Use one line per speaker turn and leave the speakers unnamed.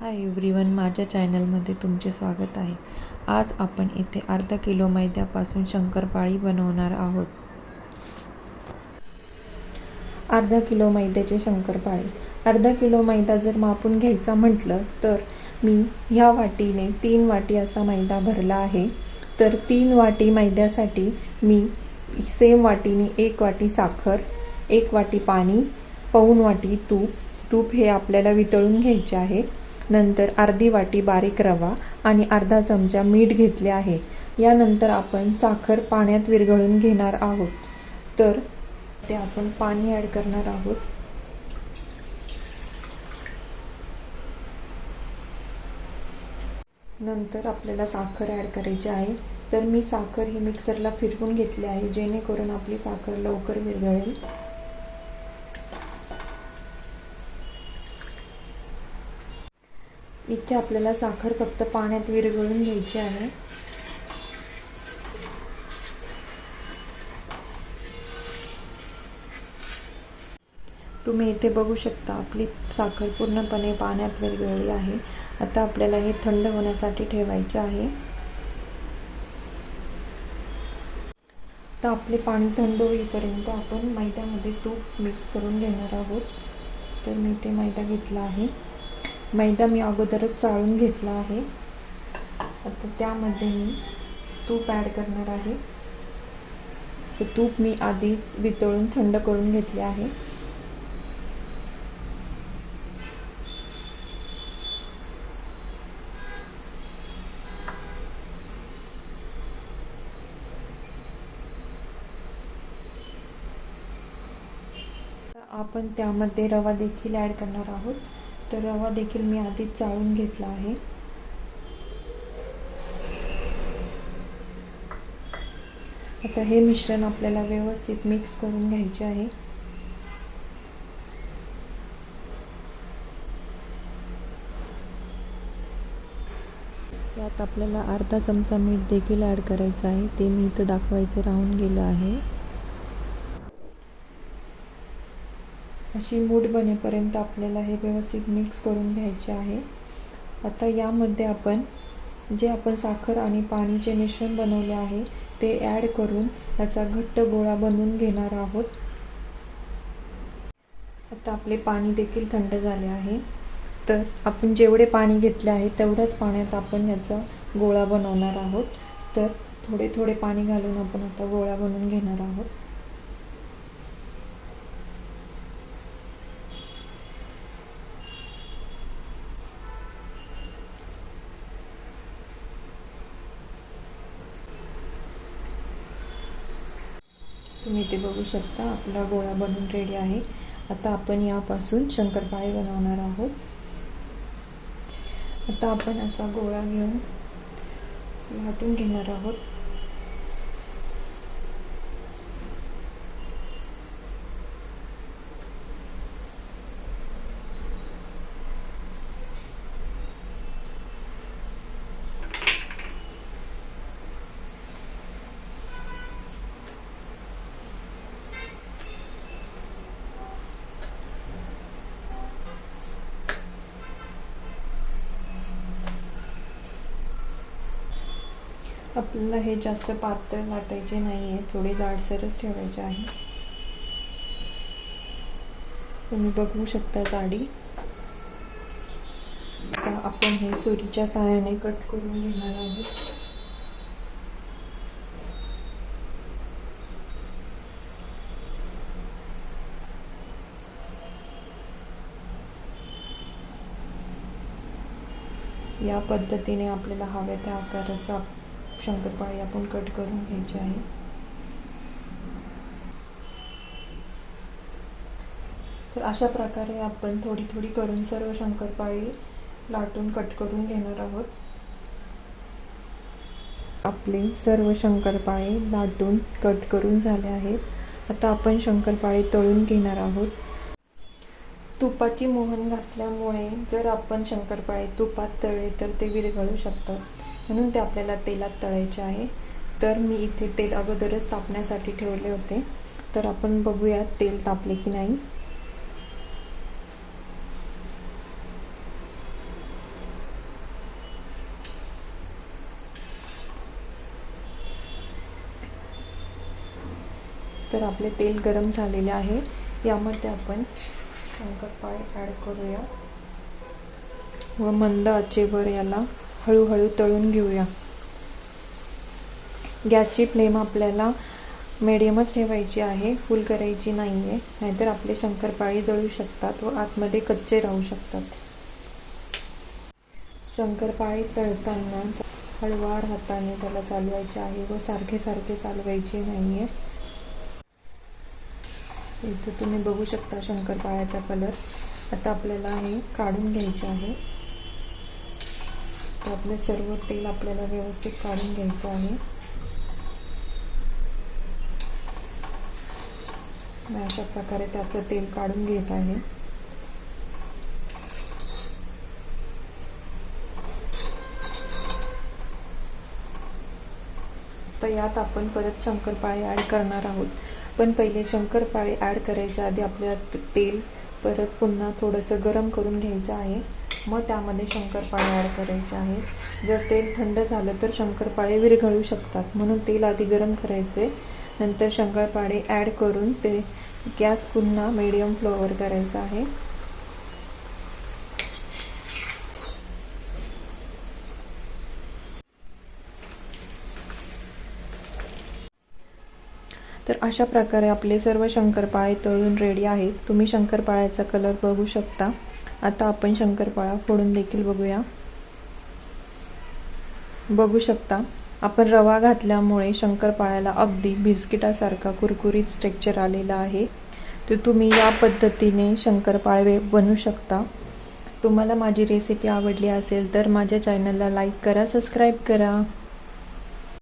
Hi everyone माझ्या चॅनलमध्ये तुमचे स्वागत आहे. आज आपण इथे अर्धा किलो मैद्यापासून शंकरपाळी बनवणार आहोत. अर्धा किलो मैद्याचे शंकरपाळी. अर्धा किलो मैदा जर मापून घ्यायचा म्हटलं तर मी ह्या वाटीने तीन वाटी असा मैदा भरला आहे. तर तीन वाटी मैद्यासाठी मी सेम वाटीने एक वाटी साखर एक वाटी पाणी पाऊन वाटी तूप. तूप हे आपल्याला वितळून घ्यायचे आहे. नंतर अर्धी वाटी बारीक रवा आणि अर्धा चमचा मीठ घेतले आहे. यानंतर आपण साखर पाण्यात विरघळून घेणार आहोत. तर ते आपण पाणी ॲड करणार आहोत. नंतर आपल्याला साखर ॲड करायची आहे. तर मी साखर ही मिक्सरला फिरवून घेतली आहे जेणेकरून आपली साखर लवकर विरघळेल. इथे आपल्याला साखर फक्त पाण्यात विरघळून घ्यायची आहे. तुम्ही इथे बघू शकता आपली साखर पूर्णपणे पाण्यात विरघळली आहे. आता आपल्याला हे थंड होण्यासाठी ठेवायचे आहे. तर आपले पाणी थंड होईपर्यंत आपण मैद्यामध्ये तूप मिक्स करून घेणार आहोत. तर मी ते मैदा घेतला आहे. मैदा मी अगोदरच चाळून घेतला आहे. आता त्यामध्ये मी तूप ॲड करणार आहे. तर तूप मी आधीच वितळून थंड करून घेतले आहे. आपण त्यामध्ये रवा देखील ॲड करणार आहोत. तर रवा देखील मी आधीच चाळून घेतला आहे. आता हे मिश्रण आपल्याला व्यवस्थित मिक्स करून घ्यायचे आहे. यात आपल्याला अर्धा चमचा मीठ देखील ॲड करायचं आहे. ते मी इथं दाखवायचं राहून गेलं आहे. अशी मूड बनेपर्यंत आपल्याला हे व्यवस्थित मिक्स करून घ्यायचे आहे. आता यामध्ये आपण जे आपण साखर आणि पाणीचे मिश्रण बनवले आहे ते ॲड करून याचा घट्ट गोळा बनवून घेणार आहोत. आता आपले पाणी देखील थंड झाले आहे. तर आपण जेवढे पाणी घेतले आहे तेवढ्याच पाण्यात आपण याचा गोळा बनवणार आहोत. तर थोडे थोडे पाणी घालून आपण आता गोळा बनवून घेणार आहोत. तुम्ही ते बघू शकता. आपला गोळा बनवून रेडी आहे. आता आपण यापासून शंकरपाळी बनवणार आहोत. आता आपण असा गोळा घेऊन वाटून घेणार आहोत. आपल्याला हे जास्त पातळ वाटायचे नाही आहे थोडे जाडसरच ठेवायचे आहे. तुम्ही बघू शकता जाडी. आता आपण हे सुरीच्या सहाय्याने कट करून घेणार आहोत. या पद्धतीने आपल्याला हव्या त्या आकाराचा शंकरपाळी आपण कट करून घ्यायची आहे. तर अशा प्रकारे आपण थोडी थोडी करून सर्व शंकरपाळी लाटून कट करून घेणार आहोत. आपले सर्व शंकरपाळे लाटून कट करून झाले आहेत. आता आपण शंकरपाळे तळून घेणार आहोत. तुपाची मोहन घातल्यामुळे जर आपण शंकरपाळे तुपात तळले तर ते विरघळू शकतात. म्हणून ते आपल्याला तेलात तळायचे आहे. तर मी इथे तेल अगोदरच तापण्यासाठी ठेवले होते. तर आपण बघूया तेल तापले की नाही. तर आपले तेल गरम झालेले आहे. यामध्ये आपण शंकरपाळी ॲड करूया. व मंद आचेवर याला हळूहळू तळून घेऊया. गॅसची फ्लेम आपल्याला मिडियमच ठेवायची आहे फुल करायची नाही आहे नाहीतर आपले शंकरपाळी जळू शकतात व आतमध्ये कच्चे राहू शकतात. शंकरपाळी तळताना हळवार हाताने त्याला चालवायचे आहे व सारखे सारखे चालवायचे नाही आहे इथं तुम्ही बघू शकता शंकरपाळ्याचा कलर आता आपल्याला हे काढून घ्यायचे आहे. तर आपले सर्व तेल आपल्याला व्यवस्थित काढून घ्यायचं आहे. अशा प्रकारे त्यातलं तेल काढून घेत आहे. तर यात आपण परत शंकरपाळे ॲड करणार आहोत. पण पहिले शंकरपाळे ॲड करायच्या आधी आपल्याला तेल परत पुन्हा थोडंसं गरम करून घ्यायचं आहे. मग त्यामध्ये शंकरपाळे ॲड करायचे आहे जर तेल थंड झालं तर शंकरपाळे विरघळू शकतात. म्हणून तेल आधी गरम करायचे. नंतर शंकरपाळे ॲड करून ते गॅस पुन्हा मीडियम फ्लोवर करायचा आहे. तर अशा प्रकारे आपले सर्व शंकरपाळे तळून रेडी आहेत. तुम्ही शंकरपाळ्याचा कलर बघू शकता. आता आपण शंकरपाळा फोडून देखील बघूया. बघू शकता आपण रवा घातल्यामुळे शंकरपाळ्याला अगदी बिस्किटासारखा कुरकुरीत स्ट्रेक्चर आलेला आहे. तर तुम्ही या पद्धतीने शंकरपाळे बनवू शकता. तुम्हाला माझी रेसिपी आवडली असेल तर माझ्या चॅनलला लाईक करा सबस्क्राईब करा.